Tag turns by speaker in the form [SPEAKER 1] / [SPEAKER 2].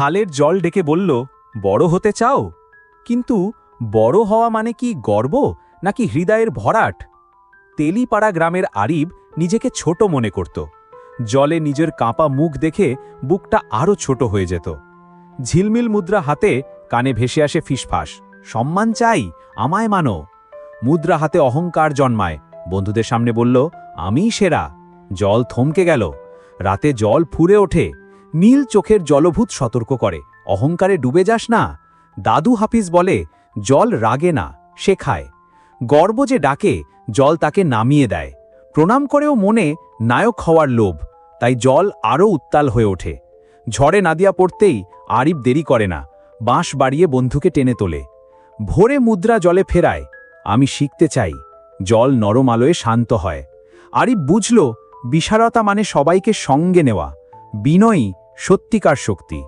[SPEAKER 1] খালের জল ডেকে বলল, বড় হতে চাও? কিন্তু বড় হওয়া মানে কি গর্ব, নাকি হৃদয়ের ভরাট? তেলিপাড়া গ্রামের আরিব নিজেকে ছোট মনে করত। জলে নিজের কাঁপা মুখ দেখে বুকটা আরও ছোট হয়ে যেত। ঝিলমিল মুদ্রা হাতে কানে ভেসে আসে ফিসফাস, সম্মান চাই, আমায় মানো। মুদ্রা হাতে অহংকার জন্মায়। বন্ধুদের সামনে বলল, আমিই সেরা। জল থমকে গেল। রাতে জল ফুরে ওঠে। নীল চোখের জলভূত সতর্ক করে। অহংকারে ডুবে যাস না। দাদু হাফিজ বলে, জল রাগে না শেখায় গর্ব যে ডাকে, জল তাকে নামিয়ে দেয়। প্রণাম করেও মনে নায়ক হওয়ার লোভ, তাই জল আরও উত্তাল হয়ে ওঠে। ঝড়ে নাদিয়া পড়তেই আরিব দেরি করে না, বাঁশ বাড়িয়ে বন্ধুকে টেনে তোলে। ভোরে মুদ্রা জলে ফেরায়, আমি শিখতে চাই, জল নরম আলোয় শান্ত হয়। আরিব বুঝল বিশারতা মানে সবাইকে সঙ্গে নেওয়া। বিনয়ী সত্যিকার শক্তি।